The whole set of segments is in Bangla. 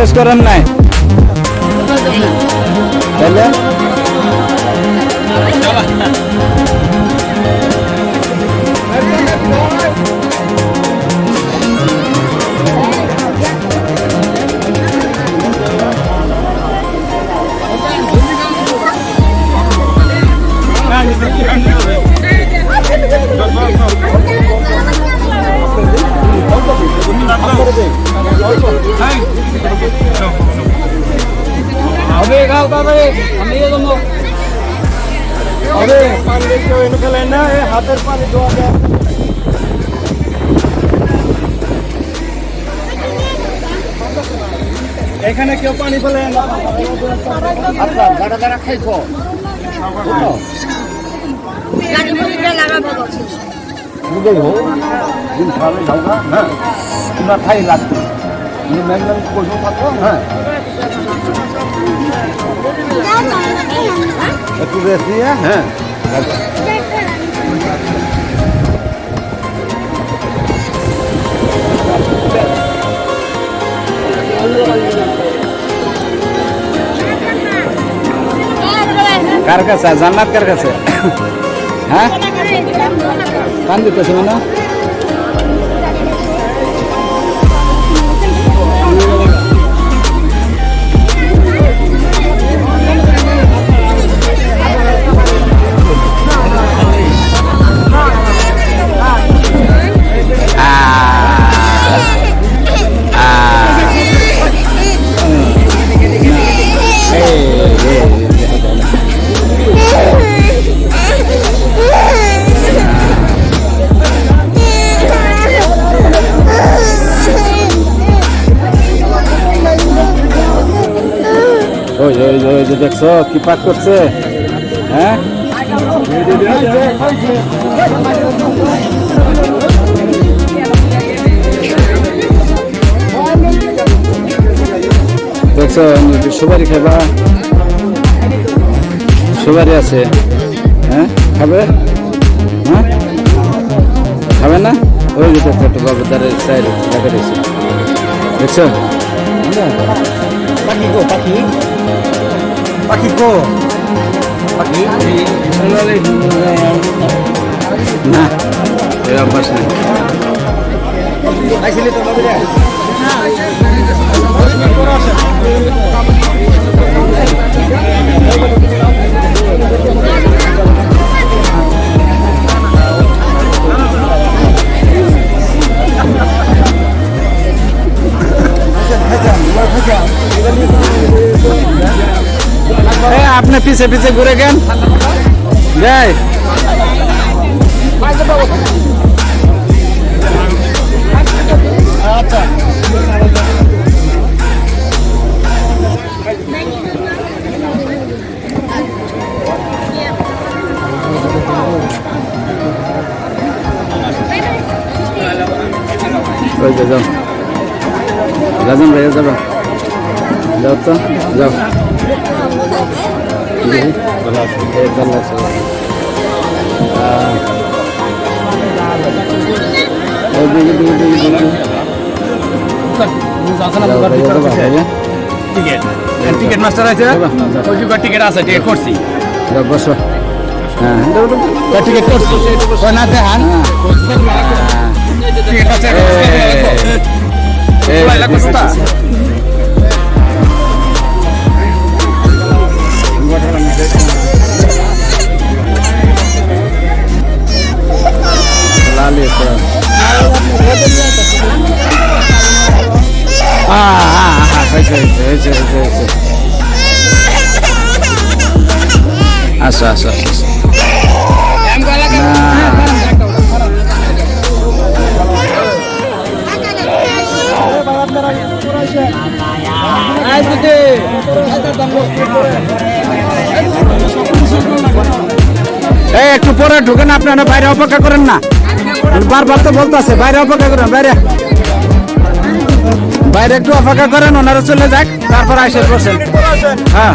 এখনও শেষ করেন নাই হাতের পানি ধোয়া দেয় এখানে কেউ পানি ফেলেন আচ্ছা যারা যারা খাইছো? বুঝে হো দিন খাবে যাও হ্যাঁ তোমরা খাই লাগবে বসে থাকো হ্যাঁ। একটু রেস্ট নিয়ে হ্যাঁ কার কাছে? জান্নাত কার কাছে? হ্যাঁ? কান দিতেছে মানে? দেখছ কি পাক করছে? হ্যাঁ? দেখছ সুপারি খাইবা। সুপারি আছে। হ্যাঁ? খাবে? হ্যাঁ? খাবে না? ওই যে দেখো, একটা বাবু তার সাইড দেখা দিয়েছে। দেখছ? পাখি গো, পাখি। পাখি কো? পাখি? না এর অভ্যাস নেই। আইছিলি তো বাবু পিছে পিছে ঘুরে গেন যাই। ওই যে যাও। যাবা। যাও তো যাও। ভালো ভাইয়া, যাবা, ভাইয়া। টিকেট টিকেট মাস্টার আছে টিকেট আছে টিকেট করছি। বসো। হ্যাঁ যাও, যাও। করছি। না দেখান হ্যাঁ। আছে এই, একটু পরে ঢুকেন আপনারা, বাইরে অপেক্ষা করেন না। বারবার তো বলতেছে, বাইরে অপেক্ষা করেন, বাইরে। বাইরে একটু অপেক্ষা করেন, ওনারা চলে যাক, তারপর আসে বসেন। হ্যাঁ।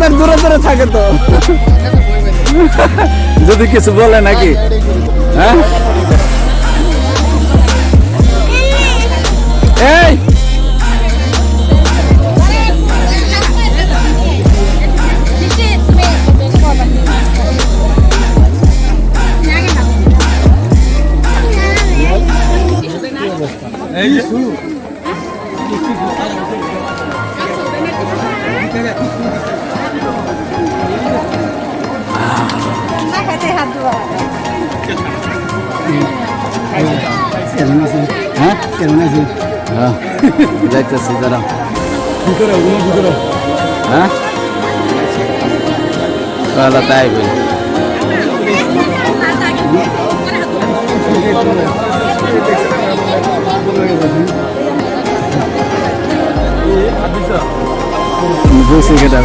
আপনার দূরে দূরে থাকে তো। যদি কিছু বলে নাকি? হ্যাঁ? হাত ধোয়া হ্যাঁ হ্যাঁ যাইতেছি হ্যাঁ তাই বলি বুঝছি কেটা